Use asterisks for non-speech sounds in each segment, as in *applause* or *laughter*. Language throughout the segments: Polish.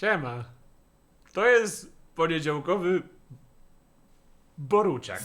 Siema. To jest poniedziałkowy Boruciak.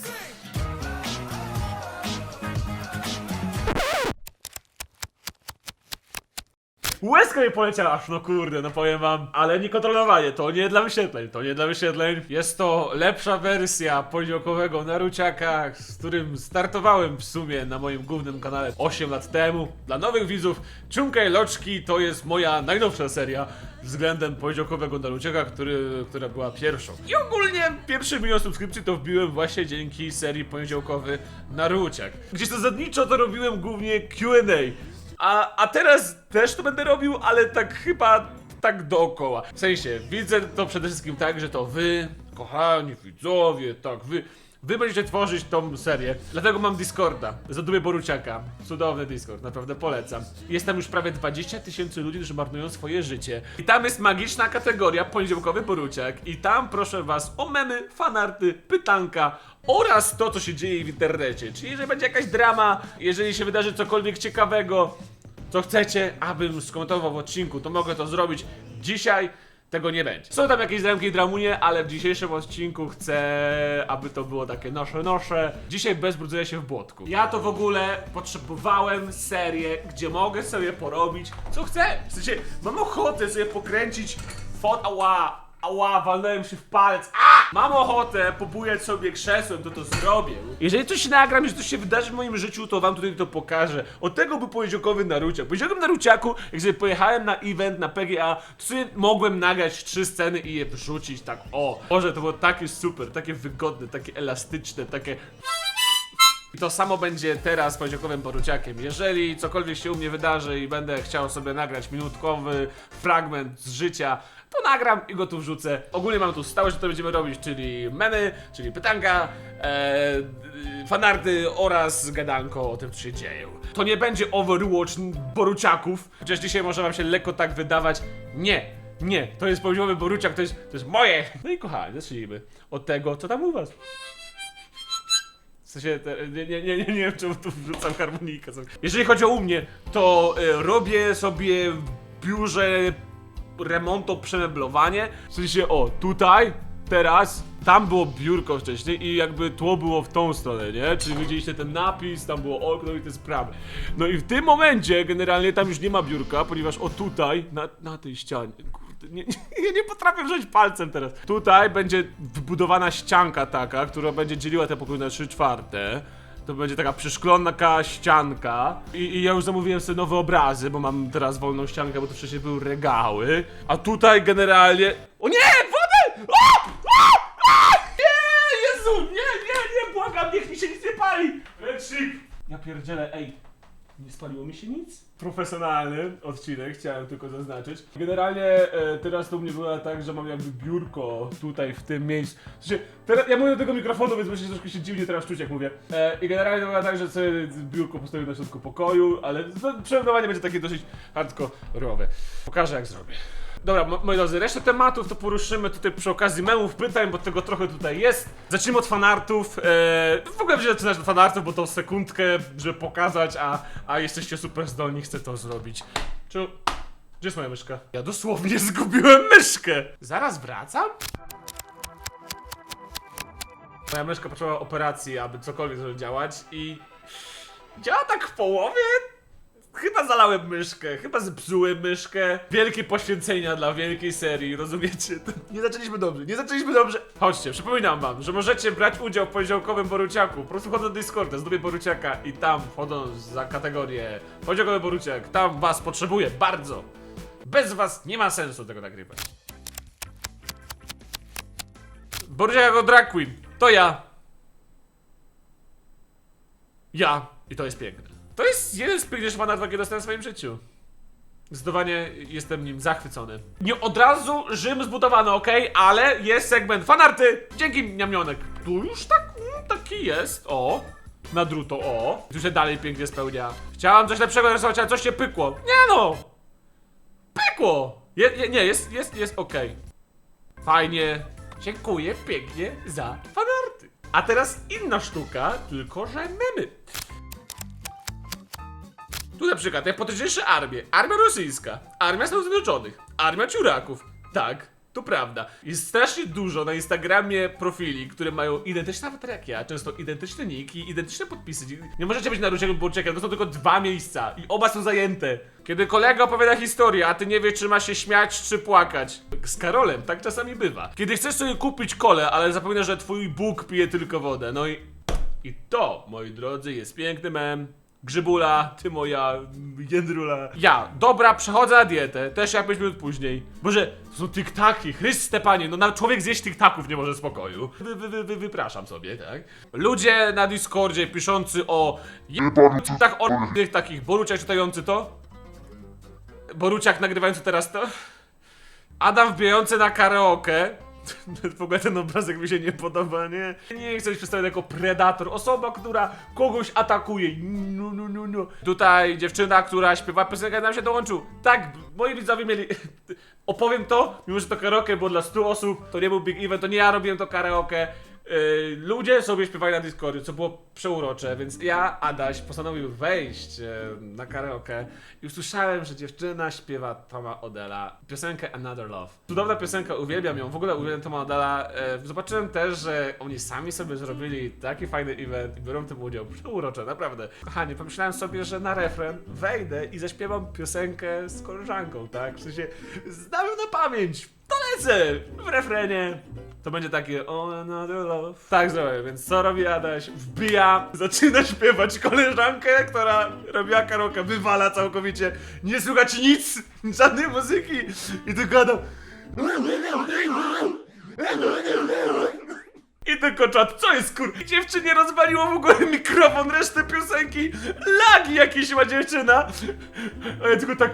Łezka mi poleciała, aż no kurde, no powiem wam, ale niekontrolowanie, to nie dla wyświetleń, to nie dla wyświetleń. Jest to lepsza wersja poniedziałkowego Naruciaka, z którym startowałem w sumie na moim głównym kanale 8 lat temu. Dla nowych widzów, Ciunka i Loczki to jest moja najnowsza seria względem poniedziałkowego Naruciaka, który, która była pierwszą. I ogólnie pierwszy milion subskrypcji to wbiłem właśnie dzięki serii poniedziałkowy Naruciak. Gdzie zasadniczo to robiłem głównie Q&A. A, a teraz też to będę robił, ale tak chyba tak dookoła. W sensie, widzę to przede wszystkim tak, że to wy, kochani widzowie, tak, wy, wy będziecie tworzyć tą serię. Dlatego mam Discorda, Zadubię Boruciaka. Cudowny Discord, naprawdę polecam. Jest tam już prawie 20 tysięcy ludzi, którzy marnują swoje życie. I tam jest magiczna kategoria poniedziałkowy Boruciak. I tam proszę was o memy, fanarty, pytanka, oraz to, co się dzieje w internecie. Czyli jeżeli będzie jakaś drama, jeżeli się wydarzy cokolwiek ciekawego, co chcecie, abym skomentował w odcinku, to mogę to zrobić. Dzisiaj tego nie będzie. Są tam jakieś dramki i dramunie, ale w dzisiejszym odcinku chcę, aby to było takie nosze nosze. Dzisiaj bez brudzenia się w błotku. Ja to w ogóle potrzebowałem serię, gdzie mogę sobie porobić co chcę. W sensie, mam ochotę sobie pokręcić fot... Ała! Ała, walnąłem się w palec. A! Mam ochotę pobujać sobie krzesłem, to to zrobię. Jeżeli coś nagram, jeżeli coś się wydarzy w moim życiu, to wam tutaj to pokażę. Od tego był poniedziałkowy Naruciak. Poniedziałkowym Naruciaku, jak sobie pojechałem na event na PGA, to sobie mogłem nagrać trzy sceny i je wrzucić tak o. Boże, to było takie super, takie wygodne, takie elastyczne, takie... I to samo będzie teraz z poniedziałkowym Boruciakiem. Jeżeli cokolwiek się u mnie wydarzy i będę chciał sobie nagrać minutkowy fragment z życia, to nagram i go tu wrzucę. Ogólnie mam tu stałe, że to będziemy robić, czyli memy, czyli pytanka, e, y, fanarty oraz gadanko o tym, co się dzieje. To nie będzie Overwatch Boruciaków, chociaż dzisiaj może wam się lekko tak wydawać. Nie, nie, to jest poniedziałkowy Boruciak, to jest, to jest moje. No i kochani, zacznijmy od tego, co tam u was. Sensie, te, nie, nie, nie, nie, wiem czemu tu wrzucam harmonijkę. Jeżeli chodzi o u mnie, to e, robię sobie w biurze remonto, przemeblowanie. W sensie, o, tutaj, teraz, tam było biurko wcześniej i jakby tło było w tą stronę, nie? Czyli widzieliście ten napis, tam było okno i te sprawy. No i w tym momencie generalnie tam już nie ma biurka, ponieważ o tutaj, na, na tej ścianie, nie, *laughs* ja nie potrafię wziąć palcem teraz. Tutaj będzie wybudowana ścianka taka, która będzie dzieliła te pokoje na 3 czwarte. To będzie taka przyszklona ścianka. I, I ja już zamówiłem sobie nowe obrazy, bo mam teraz wolną ściankę, bo to wcześniej były regały. A tutaj generalnie. O nie! Wodę! O! O! O! Nie! Jezu! Nie, nie, nie, błagam, niech mi się nic nie pali! Ręcznik! Ja pierdzielę, ej. Nie spaliło mi się nic? Profesjonalny odcinek, chciałem tylko zaznaczyć. Generalnie e, teraz to u mnie było tak, że mam jakby biurko tutaj w tym miejscu. Sensie, teraz, ja mówię do tego mikrofonu, więc myślę, że troszkę się dziwnie teraz czuć, jak mówię. E, I generalnie to było tak, że sobie biurko postawiłem na środku pokoju, ale to przemywanie będzie takie dosyć hardkorowe. Pokażę jak zrobię. Dobra, mo- moi drodzy, resztę tematów to poruszymy tutaj przy okazji memów, pytań, bo tego trochę tutaj jest. Zacznijmy od fanartów. Eee, w ogóle będzie zaczynać od fanartów, bo tą sekundkę, żeby pokazać, a, a jesteście super zdolni, chcę to zrobić. Czy... Gdzie jest moja myszka? Ja dosłownie *laughs* zgubiłem myszkę! Zaraz wracam? Moja myszka potrzebowała operacji, aby cokolwiek zaczął działać i... Działa tak w połowie? Chyba zalałem myszkę, chyba zepsułem myszkę. Wielkie poświęcenia dla wielkiej serii, rozumiecie? Nie zaczęliśmy dobrze, nie zaczęliśmy dobrze. Chodźcie, przypominam wam, że możecie brać udział w poniedziałkowym Boruciaku. Po prostu wchodząc do Discorda, zdobię Boruciaka i tam wchodząc za kategorię poniedziałkowy Boruciak, tam was potrzebuję, bardzo. Bez was nie ma sensu tego nagrywać. Boruciak jako drag queen, to ja. Ja. I to jest piękne. To jest jeden z piękniejszych fanartów, jakie dostałem w swoim życiu. Zdecydowanie jestem nim zachwycony. Nie od razu Rzym zbudowano, ok, ale jest segment fanarty. Dzięki Niamionek. Tu już tak, mm, taki jest, o. Na druto, o. Tu się dalej pięknie spełnia. Chciałam coś lepszego narysować, ale coś się pykło. Nie no! Pykło! Je, je, nie, jest, jest, jest ok. Fajnie. Dziękuję pięknie za fanarty. A teraz inna sztuka, tylko że memy. Tu na przykład najpotężniejsze armie. Armia rosyjska, armia Stanów Zjednoczonych, armia ciuraków. Tak, to prawda. Jest strasznie dużo na Instagramie profili, które mają identyczne awatary jak ja, często identyczne niki, identyczne podpisy. Nie możecie być na Ruciego Bolczeka, to są tylko dwa miejsca i oba są zajęte. Kiedy kolega opowiada historię, a ty nie wiesz, czy ma się śmiać, czy płakać. Z Karolem tak czasami bywa. Kiedy chcesz sobie kupić kole, ale zapominasz, że twój Bóg pije tylko wodę. No i... I to, moi drodzy, jest piękny mem. Grzybula, ty moja jędrula. Ja, dobra, przechodzę na dietę, też jak 5 minut później. Boże, to są tiktaki, Chryste panie, no nawet człowiek zjeść tiktaków nie może spokoju. Wy, wy, wy, wy, wypraszam sobie, tak? Ludzie na Discordzie piszący o tak o takich, Boruciak czytający to? Boruciak nagrywający teraz to? Adam wbijający na karaoke. W ogóle ten obrazek mi się nie podoba, nie? Nie chcę być przedstawiony jako predator. Osoba, która kogoś atakuje. No, no, no, no. Tutaj dziewczyna, która śpiewa piosenkę, nam się dołączył. Tak, moi widzowie mieli... *laughs* Opowiem to, mimo że to karaoke było dla 100 osób, to nie był big event, to nie ja robiłem to karaoke. Yy, ludzie sobie śpiewali na Discordzie, co było przeurocze, więc ja, Adaś, postanowił wejść e, na karaoke i usłyszałem, że dziewczyna śpiewa Toma Odella piosenkę Another Love. Cudowna piosenka, uwielbiam ją, w ogóle uwielbiam Toma Odella. E, zobaczyłem też, że oni sami sobie zrobili taki fajny event i biorą w tym udział. Przeurocze, naprawdę. Kochani, pomyślałem sobie, że na refren wejdę i zaśpiewam piosenkę z koleżanką, tak? W sensie, znam ją na pamięć, to lecę w refrenie. To będzie takie On another love. Tak zrobię, więc co robi Adaś? Wbija, zaczyna śpiewać koleżankę, która robiła karaoke, wywala całkowicie. Nie słychać nic, żadnej muzyki. I tylko Adam... I tylko czat, co jest kur... I dziewczynie rozwaliło w ogóle mikrofon, resztę piosenki. Lagi jakieś ma dziewczyna. A ja tylko tak...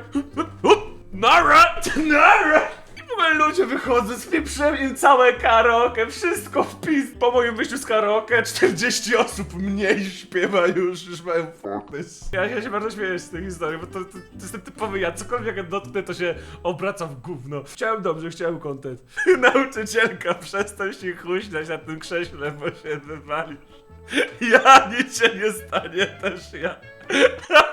Nara! Nara! Ludzie wychodzą z pieprzem im całe karaoke, wszystko w pis. Po moim wyjściu z karaoke 40 osób mniej śpiewa już, już mają fitness. Ja, ja się bardzo śmieję z tej historii, bo to, to, to jest ten typowy ja, cokolwiek jak dotknę, to się obraca w gówno. Chciałem dobrze, chciałem content. *laughs* Nauczycielka, przestań się chuśnać na tym krześle, bo się wywalisz. Ja, nic się nie stanie, też ja. *laughs*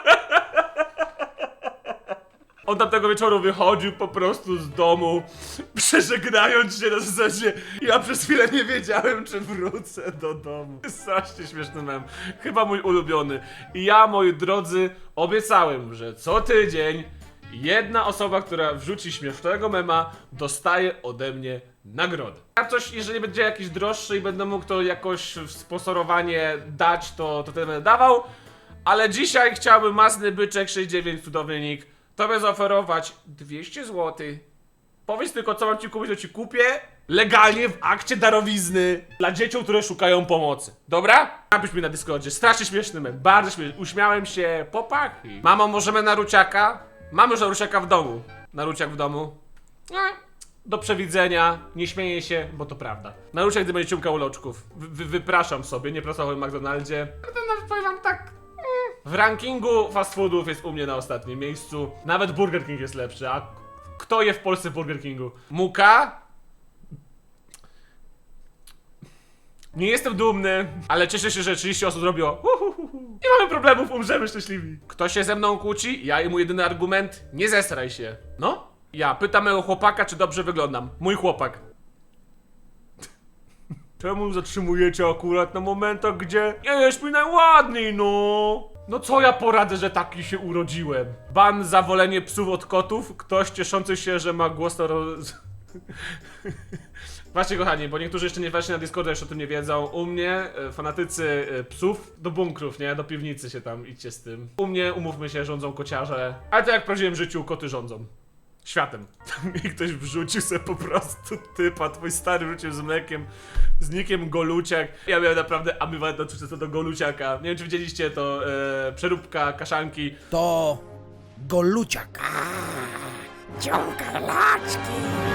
On tamtego wieczoru wychodził po prostu z domu, *laughs* przeżegnając się na zasadzie ja przez chwilę nie wiedziałem, czy wrócę do domu. Strasznie śmieszny mem. Chyba mój ulubiony. I ja, moi drodzy, obiecałem, że co tydzień jedna osoba, która wrzuci śmiesznego mema, dostaje ode mnie nagrodę. A coś, jeżeli będzie jakiś droższy i będę mógł to jakoś w sponsorowanie dać, to, to wtedy będę dawał. Ale dzisiaj chciałbym masny byczek 69 cudowny nick tobie zaoferować 200 zł. Powiedz tylko co mam ci kupić, to ci kupię legalnie w akcie darowizny dla dzieciom, które szukają pomocy. Dobra? Napisz mi na Discordzie. Strasznie śmieszny mem. Bardzo śmieszny. Uśmiałem się. Popaki. Mamo, możemy na ruciaka? Mamy już naruciaka w domu. Naruciak w domu. No, do przewidzenia, nie śmieję się, bo to prawda. Naruciak, gdy będzie ciumkał loczków. Wy, wy, wypraszam sobie, nie pracował w McDonaldzie. McDonald's powiem wam tak. W rankingu fast foodów jest u mnie na ostatnim miejscu. Nawet Burger King jest lepszy, a kto je w Polsce w Burger Kingu? Muka? Nie jestem dumny, ale cieszę się, że 30 osób zrobiło. Uhuhuhu. Nie mamy problemów, umrzemy szczęśliwi. Kto się ze mną kłóci? Ja i mój jedyny argument: nie zesraj się. No? Ja pytam mojego chłopaka, czy dobrze wyglądam. Mój chłopak. Czemu zatrzymujecie akurat na momentach, gdzie jest mi najładniej, no? No co ja poradzę, że taki się urodziłem? Ban za wolenie psów od kotów? Ktoś cieszący się, że ma głos na roz... *laughs* Właśnie kochani, bo niektórzy jeszcze nie weszli na Discorda, jeszcze o tym nie wiedzą. U mnie e, fanatycy e, psów do bunkrów, nie? Do piwnicy się tam idźcie z tym. U mnie, umówmy się, rządzą kociarze. Ale to jak w prawdziwym życiu koty rządzą. Światem. I ktoś wrzucił sobie po prostu typa, twój stary wrzucił z mlekiem, z nikiem Goluciak. Ja miałem naprawdę ambiwalentne co do Goluciaka. Nie wiem czy widzieliście to, e, przeróbka kaszanki. To Goluciak. Ciąga laczki.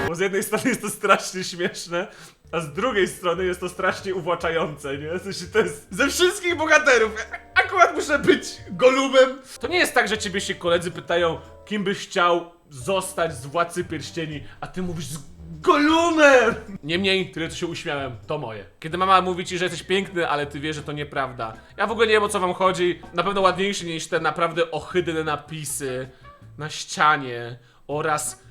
Bo z jednej strony jest to strasznie śmieszne, a z drugiej strony jest to strasznie uwłaczające, nie? W sensie to jest ze wszystkich bohaterów. Akurat muszę być Golumem. To nie jest tak, że ciebie się koledzy pytają, kim byś chciał zostać z Władcy Pierścieni, a ty mówisz z Golumem! Niemniej, tyle co się uśmiałem, to moje. Kiedy mama mówi ci, że jesteś piękny, ale ty wiesz, że to nieprawda. Ja w ogóle nie wiem o co wam chodzi. Na pewno ładniejszy niż te naprawdę ohydne napisy na ścianie oraz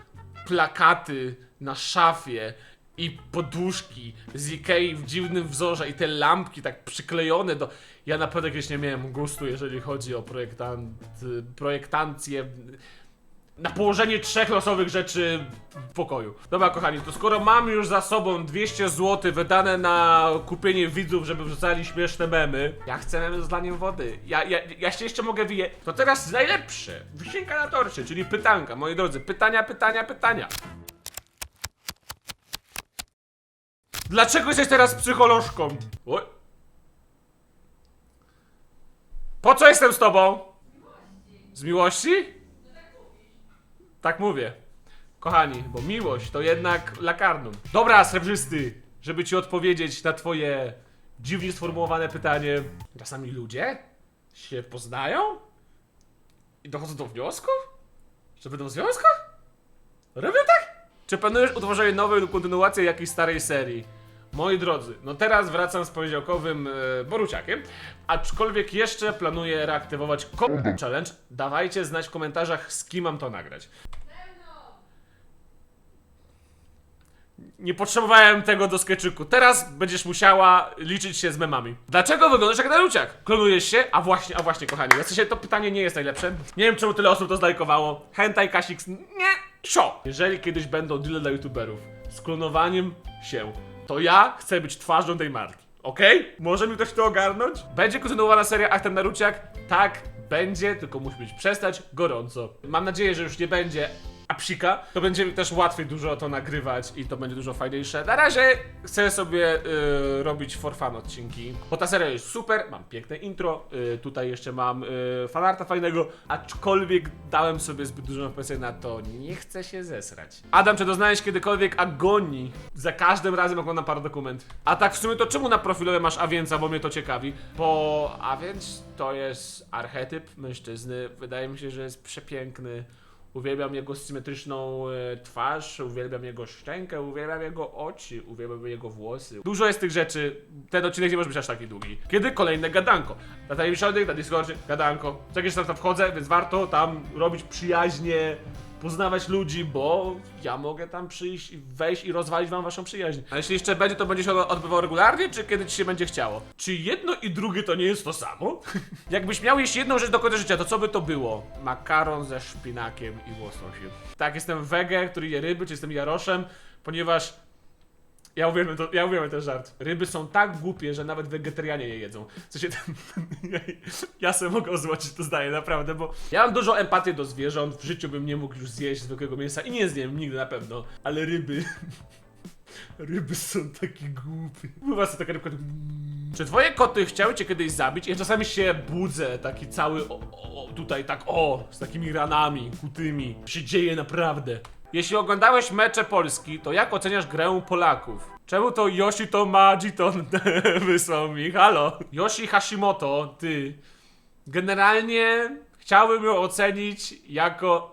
plakaty na szafie i poduszki z Ikei w dziwnym wzorze i te lampki tak przyklejone do... Ja naprawdę kiedyś nie miałem gustu, jeżeli chodzi o projektant, projektancję na położenie trzech losowych rzeczy w pokoju. Dobra, kochani, to skoro mam już za sobą 200 zł wydane na kupienie widzów, żeby wrzucali śmieszne memy, ja chcę memy z zlaniem wody. Ja, ja, ja się jeszcze mogę wyje... To teraz najlepsze. Wisienka na torcie, czyli pytanka. Moi drodzy, pytania, pytania, pytania. Dlaczego jesteś teraz psycholożką? Oj. Po co jestem z tobą? Z miłości? Tak mówię. Kochani, bo miłość to jednak lakarnum. Dobra, srebrzysty, żeby ci odpowiedzieć na twoje dziwnie sformułowane pytanie. Czasami ludzie się poznają i dochodzą do wniosków, że będą w związkach? Robią tak? Czy planujesz utworzenie nowej lub kontynuację jakiejś starej serii? Moi drodzy, no teraz wracam z poniedziałkowym e, Boruciakiem, aczkolwiek jeszcze planuję reaktywować Combo Challenge. Dawajcie znać w komentarzach, z kim mam to nagrać. Nie potrzebowałem tego do skeczyku. Teraz będziesz musiała liczyć się z memami. Dlaczego wyglądasz jak Naruciak? Klonujesz się? A właśnie, a właśnie, kochani. W sensie to pytanie nie jest najlepsze. Nie wiem, czemu tyle osób to zlajkowało. Hentai Kasix, nie, sio. Jeżeli kiedyś będą deale dla youtuberów z klonowaniem się, to ja chcę być twarzą tej marki. Okej? Może mi ktoś to ogarnąć? Będzie kontynuowana seria Aktem Naruciak? Tak, będzie, tylko musi być przestać gorąco. Mam nadzieję, że już nie będzie a psika, to będzie mi też łatwiej dużo to nagrywać i to będzie dużo fajniejsze. Na razie chcę sobie y, robić for fun odcinki, bo ta seria jest super, mam piękne intro, y, tutaj jeszcze mam y, fanarta fajnego, aczkolwiek dałem sobie zbyt dużą presję na to, nie chcę się zesrać. Adam, czy doznałeś kiedykolwiek agonii? Za każdym razem oglądam paradokument. A tak w sumie to czemu na profilowe masz Awięca, bo mnie to ciekawi? Bo Awięc to jest archetyp mężczyzny, wydaje mi się, że jest przepiękny. Uwielbiam jego symetryczną e, twarz, uwielbiam jego szczękę, uwielbiam jego oczy, uwielbiam jego włosy. Dużo jest tych rzeczy. Ten odcinek nie może być aż taki długi. Kiedy kolejne gadanko? Na tajemniczy na Discordzie, gadanko. Co jakiś czas tam wchodzę, więc warto tam robić przyjaźnie, poznawać ludzi, bo ja mogę tam przyjść i wejść i rozwalić wam waszą przyjaźń. A jeśli jeszcze będzie, to będzie się ono odbywało regularnie, czy kiedy ci się będzie chciało? Czy jedno i drugie to nie jest to samo? *laughs* Jakbyś miał jeść jedną rzecz do końca życia, to co by to było? Makaron ze szpinakiem i łososiem. Tak, jestem wege, który je ryby, czy jestem jaroszem, ponieważ ja uwielbiam, to, ja uwielbiam ten żart. Ryby są tak głupie, że nawet wegetarianie je jedzą. Co się ten, ja, sobie mogę ozłocić to zdaję, naprawdę, bo ja mam dużo empatii do zwierząt. W życiu bym nie mógł już zjeść zwykłego mięsa i nie zjem nigdy na pewno. Ale ryby... *laughs* Ryby są takie głupie. Bywa sobie taka rybka... tak- Czy twoje koty chciały cię kiedyś zabić? Ja czasami się budzę, taki cały o, o, tutaj tak o, z takimi ranami kutymi. Się dzieje naprawdę. Jeśli oglądałeś mecze Polski, to jak oceniasz grę Polaków? Czemu to Yoshi to Majiton *laughs* wysłał mi? Halo? Yoshi Hashimoto, ty. Generalnie chciałbym ją ocenić jako...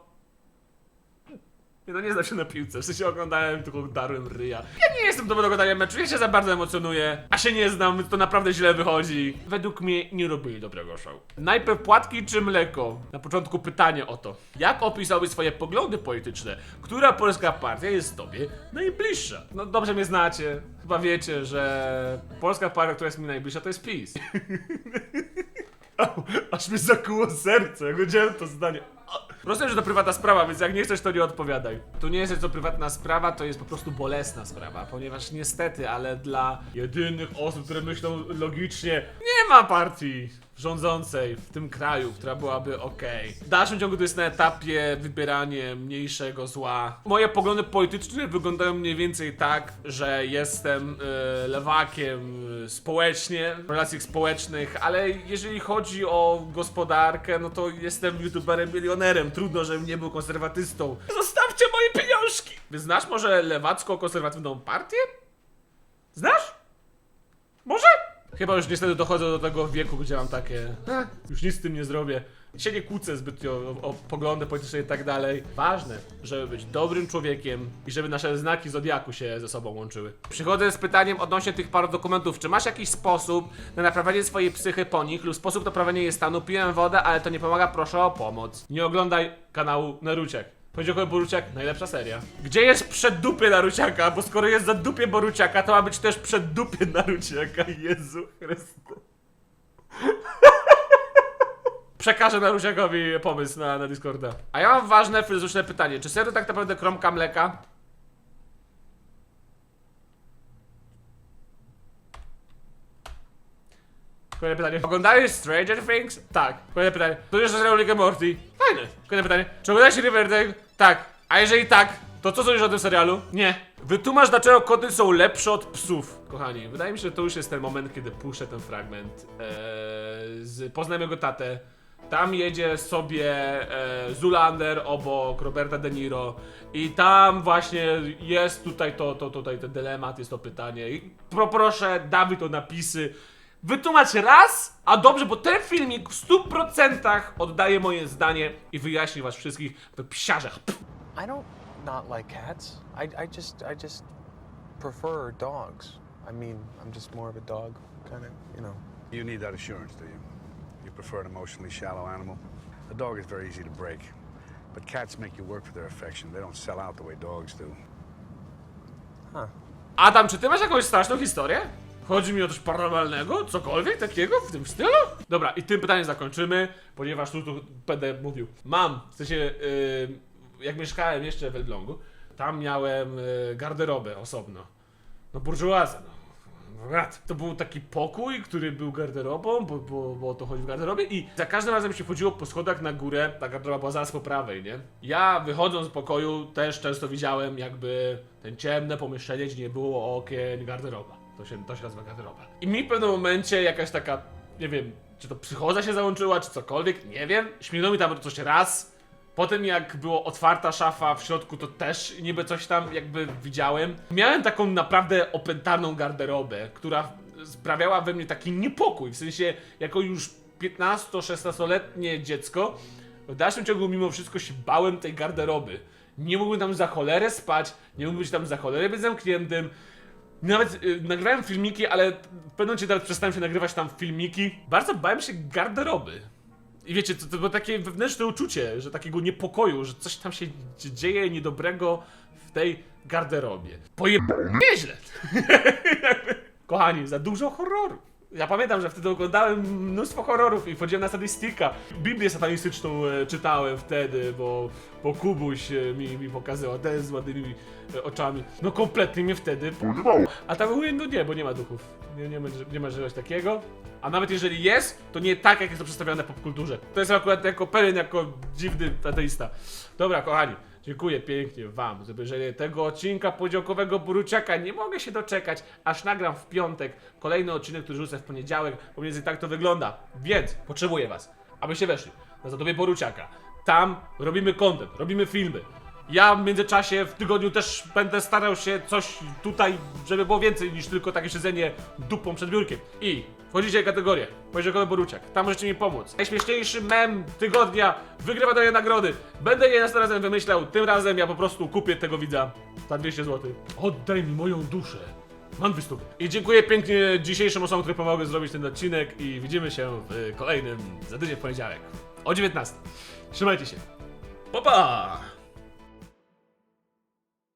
Nie, No nie znam się na piłce, w sensie oglądałem, tylko darłem ryja. Ja nie jestem dobry do oglądania meczu, ja się za bardzo emocjonuję, a się nie znam, to naprawdę źle wychodzi. Według mnie nie robili dobrego show. Najpierw płatki czy mleko? Na początku pytanie o to. Jak opisałbyś swoje poglądy polityczne? Która polska partia jest tobie najbliższa? No dobrze mnie znacie, chyba wiecie, że polska partia, która jest mi najbliższa to jest PiS. *laughs* Aż mi zakuło serce, jak to zdanie. Rozumiem, że to prywatna sprawa, więc jak nie chcesz, to nie odpowiadaj. Tu nie jest to prywatna sprawa, to jest po prostu bolesna sprawa, ponieważ niestety, ale dla jedynych osób, które myślą logicznie, nie ma partii rządzącej w tym kraju, która byłaby okej. W dalszym ciągu to jest na etapie wybieranie mniejszego zła. Moje poglądy polityczne wyglądają mniej więcej tak, że jestem e, lewakiem e, społecznie, w relacjach społecznych, ale jeżeli chodzi o gospodarkę, no to jestem youtuberem milionerem. Trudno, żebym nie był konserwatystą. Zostawcie moje pieniążki! Wy znasz może lewacko-konserwatywną partię? Znasz? Może? Chyba już niestety dochodzę do tego wieku, gdzie mam takie. "Eh, Już nic z tym nie zrobię. Się nie kłócę zbytnio o, o poglądy polityczne i tak dalej. Ważne, żeby być dobrym człowiekiem i żeby nasze znaki zodiaku się ze sobą łączyły. Przychodzę z pytaniem odnośnie tych paru dokumentów. Czy masz jakiś sposób na naprawienie swojej psychy po nich lub sposób na poprawienie jej stanu? Piłem wodę, ale to nie pomaga, proszę o pomoc. Nie oglądaj kanału Naruciak. Powiedział Boruciak, najlepsza seria. Gdzie jest przeddupie Naruciaka? Bo skoro jest za dupie Boruciaka, to ma być też przeddupie Naruciaka. Jezu Chryste. *laughs* Przekażę Naruciakowi pomysł na, na Discorda. A ja mam ważne filozoficzne pytanie. Czy serio tak naprawdę kromka mleka? Kolejne pytanie. Oglądałeś Stranger Things? Tak. Kolejne pytanie. To jeszcze serial Rick and Morty? Fajne. Kolejne pytanie. Czy oglądałeś Riverdale? Tak. A jeżeli tak, to co sądzisz o tym serialu? Nie. Wytłumacz dlaczego koty są lepsze od psów. Kochani, wydaje mi się, że to już jest ten moment, kiedy puszczę ten fragment eee, z Poznajmy go tatę. Tam jedzie sobie e, Zulander obok Roberta De Niro i tam właśnie jest tutaj to, to tutaj ten dylemat, jest to pytanie i poproszę Dawid o napisy. Wytłumacz raz, a dobrze, bo ten filmik w 100% oddaje moje zdanie i wyjaśni was wszystkich w psiarzach. Pff. I don't not like cats. I, I just I just prefer dogs. I mean, I'm just more of a dog kind of, you know. You need that assurance, do you? You prefer an emotionally shallow animal? A dog is very easy to break. But cats make you work for their affection. They don't sell out the way dogs do. Adam, czy ty masz jakąś straszną historię? Chodzi mi o coś paranormalnego? Cokolwiek takiego w tym stylu? Dobra, i tym pytaniem zakończymy, ponieważ tu, tu będę mówił. Mam, w sensie, yy, jak mieszkałem jeszcze w Elblągu, tam miałem yy, garderobę osobno. No burżuazę, no. To był taki pokój, który był garderobą, bo, bo, bo to chodzi w garderobie i za każdym razem się wchodziło po schodach na górę, ta garderoba była zaraz po prawej, nie? Ja wychodząc z pokoju też często widziałem jakby ten ciemne pomieszczenie, gdzie nie było okien, garderoba. To się, to się nazywa garderoba. I mi w pewnym momencie jakaś taka, nie wiem, czy to psychoza się załączyła, czy cokolwiek, nie wiem. Śmignął mi tam coś raz, Potem jak była otwarta szafa w środku, to też niby coś tam jakby widziałem. Miałem taką naprawdę opętaną garderobę, która sprawiała we mnie taki niepokój. W sensie, jako już 15-16-letnie dziecko, w dalszym ciągu mimo wszystko się bałem tej garderoby. Nie mógłbym tam za cholerę spać, nie mógłbym być tam za cholerę być zamkniętym. Nawet y, nagrałem filmiki, ale w pewnym momencie nawet przestałem się nagrywać tam filmiki. Bardzo bałem się garderoby. I wiecie, to, to było takie wewnętrzne uczucie, że takiego niepokoju, że coś tam się dzie- dzieje niedobrego w tej garderobie. Pojebało nieźle. *laughs* Kochani, za dużo horrorów. Ja pamiętam, że wtedy oglądałem mnóstwo horrorów i wchodziłem na statystyka. Biblię satanistyczną e, czytałem wtedy, bo, bo Kubuś e, mi, mi pokazywał, ten z ładnymi e, oczami. No kompletnie mnie wtedy pojebało. A tam mówię, no nie, bo nie ma duchów. Nie, nie, ma, nie ma czegoś takiego. A nawet jeżeli jest, to nie tak, jak jest to przedstawione w popkulturze. To jest akurat jako pewien, jako dziwny ateista. Dobra, kochani. Dziękuję pięknie Wam za obejrzenie tego odcinka podziałkowego Boruciaka. Nie mogę się doczekać, aż nagram w piątek kolejny odcinek, który rzucę w poniedziałek, bo mniej więcej tak to wygląda. Więc potrzebuję Was, abyście weszli na Zatopie Boruciaka. Tam robimy content, robimy filmy. Ja w międzyczasie w tygodniu też będę starał się coś tutaj, żeby było więcej niż tylko takie siedzenie dupą przed biurkiem. I wchodzicie w kategorię Poziomkowy Boruciak. Tam możecie mi pomóc. Najśmieszniejszy mem tygodnia wygrywa daje nagrody. Będę je następnym razem wymyślał. Tym razem ja po prostu kupię tego widza za 200 zł. Oddaj mi moją duszę. Mam wystąpić. I dziękuję pięknie dzisiejszym osobom, które pomogły zrobić ten odcinek i widzimy się w kolejnym za tydzień w poniedziałek o 19. Trzymajcie się. Pa pa!